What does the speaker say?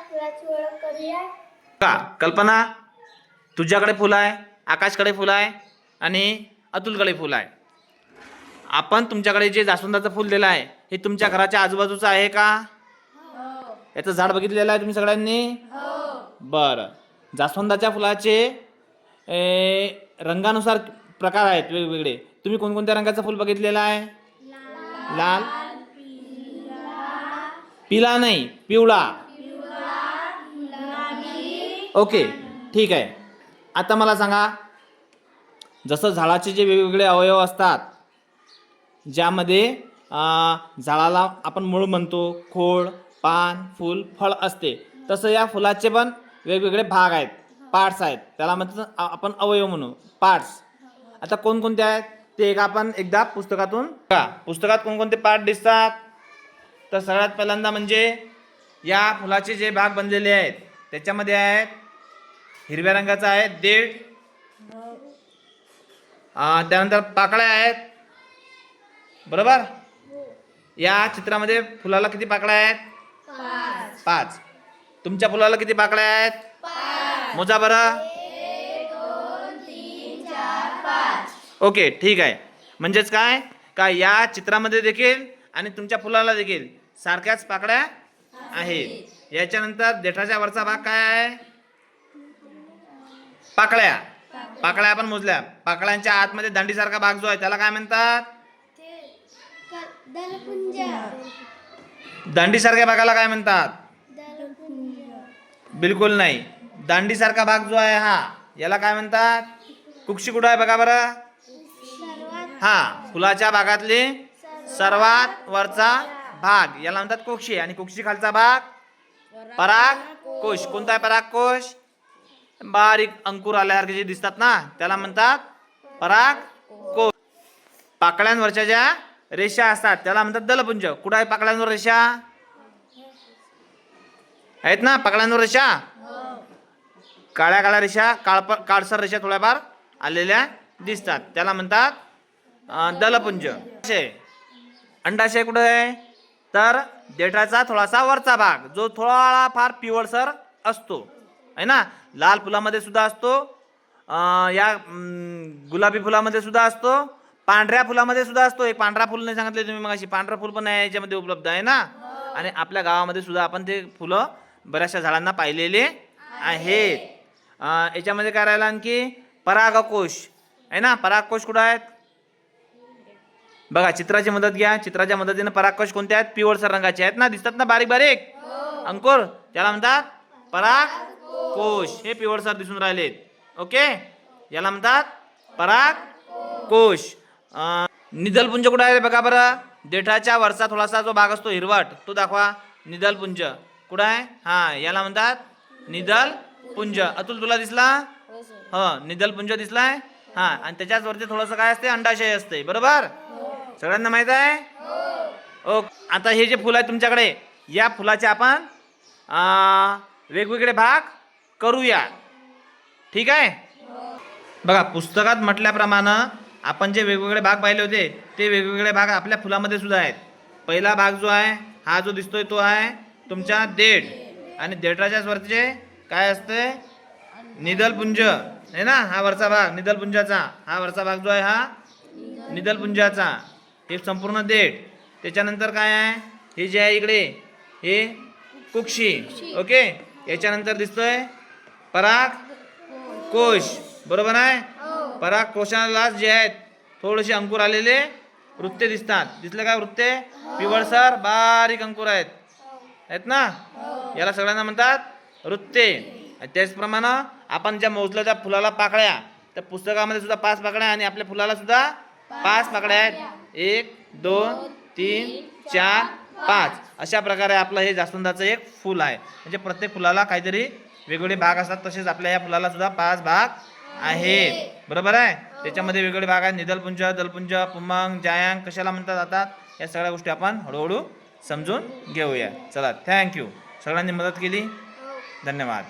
फुलाची ओळख करूया? का? कल्पना तुझ्याकडे फुलं आहे आकाशकडे फुलं आहे आणि अतुलकडे फुलं आहे. आपण तुमच्याकडे जे जास्वंदाचं फुल दिलं आहे हे तुमच्या घराच्या आजूबाजूचं आहे का? याचं झाड बघितलेलं आहे तुम्ही सगळ्यांनी? बरं. जास्वंदाच्या फुलाचे रंगानुसार प्रकार आहेत वेगवेगळे. तुम्ही कोणकोणत्या रंगाचं फुल बघितलेलं आहे? लाल पिला नाही पिवळा. ओके ठीक आहे. आता मला सांगा जसं झाडाचे जे वेगवेगळे अवयव असतात ज्यामध्ये झाडाला आपण मूळ म्हणतो खोड पान फूल फळ असते तसं या फुलाचे पण वेगवेगळे भाग आहेत पार्ट्स आहेत. त्याला म्हणतात आपण अवयव म्हणू पार्ट्स आता कोणकोणते आहेत ते एक आपण एकदा पुस्तकातून का पुस्तकात कोणकोणते पार्ट दिसतात? तर सगळ्यात पहिल्यांदा म्हणजे या फुलाचे जे भाग बनलेले आहेत त्याच्यामध्ये आहेत हिरव्या रंगाचा आहे अं, त्यानंतर पाकळ्या आहेत. बरोबर? या चित्रामध्ये फुलाला किती पाकळ्या आहेत? पाच. तुमच्या फुलाला किती पाकळ्या आहेत? मोजा बरं. ओके ठीक आहे. म्हणजेच काय? का या चित्रामध्ये देखील आणि तुमच्या फुलाला देखील सारख्याच पाकळ्या आहेत याच्यानंतर देठाच्या वरचा भाग काय आहे? पाकळ्या. पाकळ्या आपण मोजल्या. पाकळ्यांच्या आतमध्ये दांडीसारखा भाग जो आहे त्याला काय म्हणतात? दांडीसारख्या भागाला काय म्हणतात? बिलकुल नाही. दांडीसारखा भाग जो आहे हा याला काय म्हणतात? कुक्षी कुठं आहे बघा बरं. हा फुलाच्या भागातले सर्वात वरचा भाग. याला म्हणतात कोक्षी आणि कोक्षी खालचा भाग. पराग कोश. कोणता आहे पराग कोश? बारीक अंकुर आल्यासारखे जे दिसतात ना त्याला म्हणतात पराग कोश. पाकळ्यांवरच्या ज्या रेषा असतात त्याला म्हणतात दलपुंज. कुठं आहे पाकळ्यांवर रेषा? आहेत ना पाकळ्यांवर रेषा? काळ्या काळ्या रेषा काळप काळसर रेषा थोड्याफार आलेल्या दिसतात. त्याला म्हणतात दलपुंज. असे अंडाशय कुठं आहे? तर देठाचा थोडासा वरचा भाग जो थोडा फार पिवळसर असतो. आहे ना? लाल फुलामध्ये सुद्धा असतो. या गुलाबी फुलामध्ये सुद्धा असतो. पांढऱ्या फुलामध्ये सुद्धा असतो. एक पांढरा फुल नाही सांगितले तुम्ही मग अशी पांढरा फुल पण आहे याच्यामध्ये उपलब्ध आहे ना? आणि आपल्या गावामध्ये सुद्धा आपण ते फुलं बऱ्याचशा झाडांना पाहिलेले आहेत. याच्यामध्ये काय राहिलं आणखी? परागकोश. आहे ना? परागकोश कुठं आहेत? बघा चित्राची मदत घ्या. चित्राच्या मदतीने परागकोश कोणते आहेत? पिवळसर रंगाचे आहेत ना? दिसतात ना बारीक बारीक? अंकुर त्याला म्हणतात पराग कोश हे पिवळसर दिसून राहिलेत. ओके? याला म्हणतात पराग कोश निदलपुंज कुठं आहे बघा बरं? देठाच्या वरचा थोडासा जो भाग असतो हिरवट तो दाखवा. निदलपुंज. कुठं आहे? हा याला म्हणतात निदल पुंज अतुल तुला दिसला? हो निदल पुंज दिसलाय? हा आणि त्याच्याच वरती थोडंसं काय असते अंडाशय असते बरोबर? सगळ्यांना माहीत आहे? हो. ओ आता हे जे फुलं आहे तुमच्याकडे या फुलाचे आपण वेगवेगळे भाग करूया. ठीक आहे? बघा पुस्तकात म्हटल्याप्रमाणे आपण जे वेगवेगळे भाग पाहिले होते ते वेगवेगळे भाग आपल्या फुलामध्ये सुद्धा आहेत. पहिला भाग जो आहे हा जो दिसतोय तो आहे तुमच्या देठ. आणि देठाच्याच वरचे काय असते? निदलपुंज. आहे ना? हा वरचा भाग निदलपुंजाचा. हा वरचा भाग जो आहे हा निदलपुंजाचा. हे संपूर्ण देठ. त्याच्यानंतर काय आहे? हे जे आहे इकडे हे कुक्षी. ओके? याच्यानंतर दिसतोय पराग कोश. बरोबर आहे? पराग कोशाला जे आहेत थोडेसे अंकुर आलेले वृत्ते दिसतात. दिसले काय वृत्ते? पिवळसर बारीक अंकुर आहेत. आहेत ना? याला सगळ्यांना म्हणतात वृत्ते. आणि त्याचप्रमाणे आपण ज्या मोजल्या त्या फुलाला पाकळ्या त्या पुस्तकामध्ये सुद्धा पाच पाकळ्या आणि आपल्या फुलाला सुद्धा पाच पाकळ्या आहेत. एक दोन तीन चार पाच. अशा प्रकारे आपलं हे जास्वंदाचं एक फुल आहे. म्हणजे प्रत्येक फुलाला काहीतरी वेगवेगळे भाग असतात. तसेच आपल्या या फुलाला सुद्धा पाच भाग आहेत. बरोबर आहे? त्याच्यामध्ये वेगवेगळे भाग आहेत. निदलपुंज दलपुंज पुमंग जायांग कशाला म्हणतात जातात या सगळ्या गोष्टी आपण हळूहळू समजून घेऊया. चला थँक्यू सगळ्यांनी मदत केली. धन्यवाद.